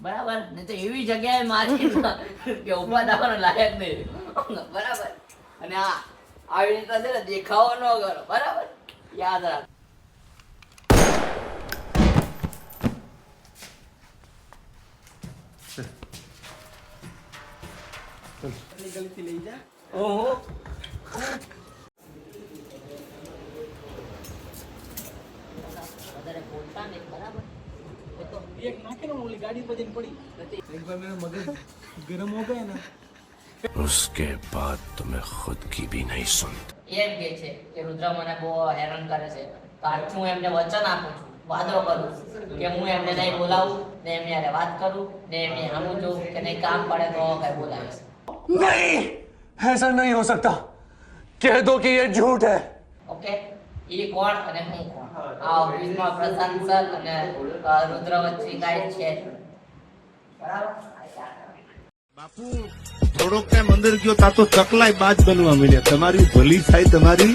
બરાબર? ને તો એવી જગ્યાએ મારી કે ઊભા થવાનો લાયક નહીં. બરાબર? અને આ આવી રીતે છે ને દેખાવો ન કરો. બરાબર? યાદ રાખ. ઓહો. વધારે બોલતા નહીં. બરાબર? એ તો એક નાખે ને ઓલી ગાડી પર જઈને પડી નથી. એક વાર મેરા મગજ ગરમ હો ગયા ના उसके बाद तो मैं खुद की भी नहीं सुनता એમ કે છે કે રુદ્ર મને બહુ હેરાન કરે છે તો આજથી હું એમને વચન આપું છું વાદો કરું કે હું એમને નહીં બોલાવું ને એમની હારે વાત કરું ને એમની સામું જોઉં કે નહીં કામ પડે તો કઈ બોલાવીશ नहीं ऐसा नहीं हो सकता कह दो कि ये झूठ है ઓકે એ કોણ અને હું કોણ? આ ઓફિસમાં પ્રશાંત સર અને રુદ્ર વચ્ચે કાંઈ છે. બરાબર? બાપુ થોડોક ટાઈમ અંદર ગયો તા તો ચકલાય બાજ બનવા મળ્યા તમારી ભલી થાય તમારી.